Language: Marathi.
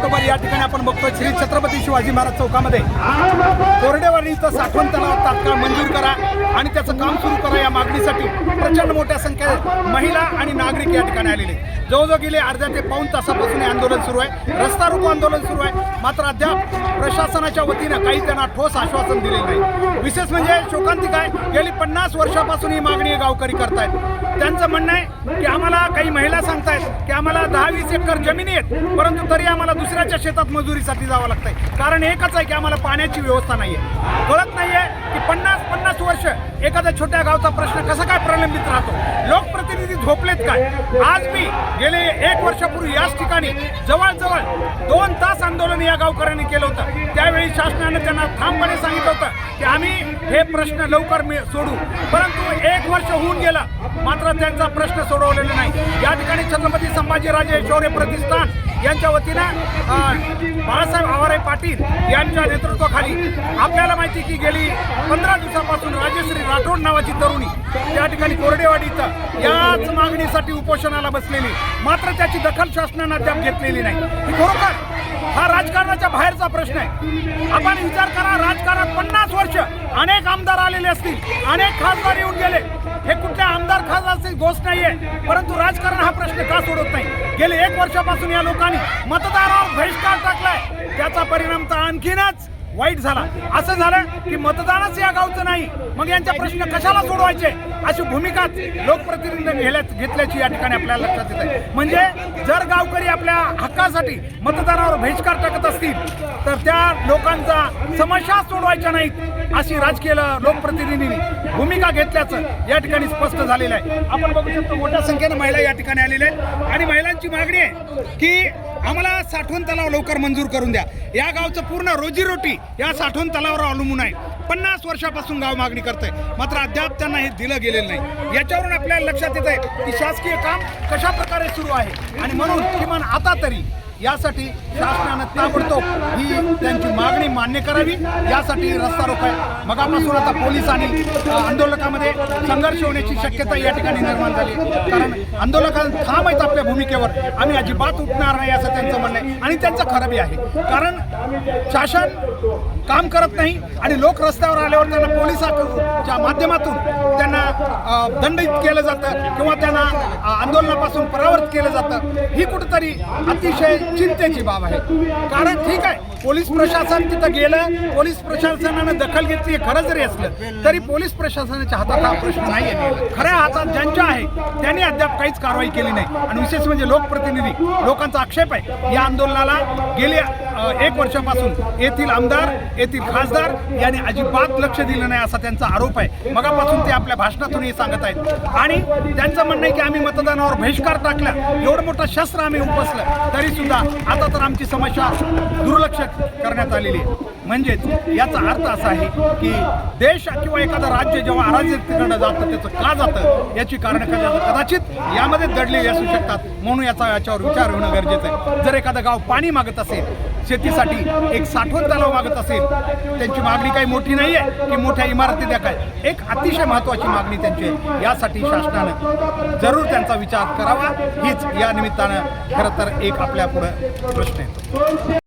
ऑक्टोबर या ठिकाणी आपण बघतोय श्री छत्रपती शिवाजी महाराज चौकामध्ये. कोरडेवाडीचं साठवण तलाव तात्काळ मंजूर करा आणि त्याचं काम सुरू मागणीसाठी प्रचंड मोठ्या संख्येत महिला आणि नागरिक या ठिकाणी आलेले जवळजवळ गेले अर्ध्या ते पाऊन तासापासून हे आंदोलन सुरू आहे. रस्ता रोको आंदोलन सुरू आहे. मात्र अद्याप प्रशासनाच्या वतीनं काही त्यांना ठोस आश्वासन दिलेलं नाही. विशेष म्हणजे शोकांतिकाय गेली पन्नास वर्षापासून ही मागणी गावकरी करतायत. त्यांचं म्हणणं आहे की आम्हाला काही महिला सांगतायत की आम्हाला दहा वीस एकर जमिनी आहेत परंतु तरी आम्हाला दुसऱ्याच्या शेतात मजुरीसाठी जावं लागतंय. कारण एकच आहे की आम्हाला पाण्याची व्यवस्था नाही आहे कळत नाही आहे की एखाद्या छोट्या गावचा प्रश्न कसा काय प्रलंबित राहतो? लोकप्रतिनिधी झोपलेत काय? आज मी गेले एक वर्षापूर्वी याच ठिकाणी जवळजवळ दोन तास आंदोलन या गावकऱ्यांनी केलं होतं. त्यावेळी शासनानं त्यांना ठामपणे सांगितलं होतं की आम्ही हे प्रश्न लवकर मी सोडू. परंतु एक वर्ष होऊन गेलं मात्र त्यांचा प्रश्न सोडवलेला नाही. या ठिकाणी छत्रपती संभाजीराजे शौर्य प्रतिष्ठान यांच्या वतीनं बाळासाहेब आवारे पाटील यांच्या नेतृत्वाखाली आपल्याला माहिती की गेली पंधरा दिवसापासून राजश्री राठोड नावाची तरुणी त्या ठिकाणी कोरडेवाडी इथं याच मागणीसाठी उपोषणाला बसलेली. मात्र त्याची दखल शासनानं अद्याप घेतलेली नाही. खरोखर हा राजकारणाच्या बाहेरचा प्रश्न आहे. आपण विचार करा राजकारण पन्नास आमदार आलेले असतील. अनेक खासदार येऊन गेले. हे कुठल्या आमदार खासदारची गोष्ट नाहीये. परंतु राजकारण हा प्रश्न का सोडत नाही? गेले एक वर्षापासून या लोकांनी मतदारावर बहिष्कार टाकलाय. त्याचा परिणाम तर आणखीनच वाईट झाला. असं झालं की मतदानच या गावचं नाही. मग यांच्या प्रश्न कशाला सोडवायचे? अशी भूमिका लोकप्रतिनिधींनी घेण्यात घेतल्याची या ठिकाणी आपल्याला लक्षात येत आहे. म्हणजे जर गावकरी आपल्या हक्कासाठी मतदानावर बहिष्कार टाकत असतील तर त्या लोकांचा समस्या सोडवायच्या नाहीत अशी राजकीय लोकप्रतिनिधींनी भूमिका घेतल्याचं या ठिकाणी स्पष्ट झालेलं आहे. आपण बघू शकतो मोठ्या संख्येनं महिला या ठिकाणी आलेल्या आहेत. आणि महिलांची मागणी आहे की आम्हाला साठवण तलाव लवकर मंजूर करून द्या. या गावचं पूर्ण रोजीरोटी या साठवण तलावर अवलंबून आहे. पन्नास वर्षापासून गाव मागणी करतंय. मात्र अद्याप त्यांना हे दिलं गेलेलं नाही. याच्यावरून आपल्याला लक्षात येत आहे की शासकीय काम कशा प्रकारे सुरू आहे? आणि म्हणून किमान आता तरी यासाठी शासनानं ताबडतोब ही त्यांची मागणी मान्य करावी. यासाठी रस्ता रोक आहे मगापासून आता पोलीस आणि आंदोलकामध्ये संघर्ष होण्याची शक्यता या ठिकाणी निर्माण झाली कारण आंदोलकांना ठाम आहेत आपल्या भूमिकेवर. आम्ही अजिबात उठणार नाही असं त्यांचं म्हणणं आहे. आणि त्यांचं खरंबी आहे. कारण शासन काम करत नाही आणि लोक रस्त्यावर आल्यावर त्यांना पोलिसांच्या माध्यमातून त्यांना दंडित केलं जातं किंवा त्यांना आंदोलनापासून परावर्त केलं जातं. ही कुठंतरी अतिशय चिंतेची बाब आहे. कारण ठीक आहे पोलीस प्रशासन तिथं गेलं पोलीस प्रशासनानं दखल घेतली हे खरं जरी असलं तरी पोलीस प्रशासनाच्या हातात हा प्रश्न नाही आहे खऱ्या हातात ज्यांच्या आहे त्यांनी अद्याप काहीच कारवाई केली नाही. आणि विशेष म्हणजे लोकप्रतिनिधी लोकांचा आक्षेप आहे या आंदोलनाला गेले एक वर्षापासून येथील आमदार येथील खासदार यांनी अजिबात लक्ष दिलं नाही असा त्यांचा आरोप आहे. मगापासून ते आपल्या भाषणातून हे सांगत आहेत. आणि त्यांचं म्हणणं आहे की आम्ही मतदानावर बहिष्कार टाकला. एवढं मोठं शस्त्र आम्ही उपसलं. तरी सुद्धा आता तर आमची समस्या दुर्लक्ष करण्यात आलेली आहे. म्हणजेच याचा अर्थ असा आहे की देश किंवा एखादं राज्य जेव्हा अराजकतेकडे जातं त्याचं का जातं? याची कारण कदाचित यामध्ये दडलेली असू शकतात. म्हणून याचा याच्यावर विचार होणं गरजेचं आहे. जर एखादं गाव पाणी मागत असेल शेतीसाठी एक साठवण तलाव मागत असेल त्यांची मागणी काही मोठी नाही आहे की मोठ्या इमारती द्या काय. एक अतिशय महत्त्वाची मागणी त्यांची आहे. यासाठी शासनानं जरूर त्यांचा विचार करावा. हीच या निमित्तानं खरं तर एक आपल्या पुढं प्रश्न आहे.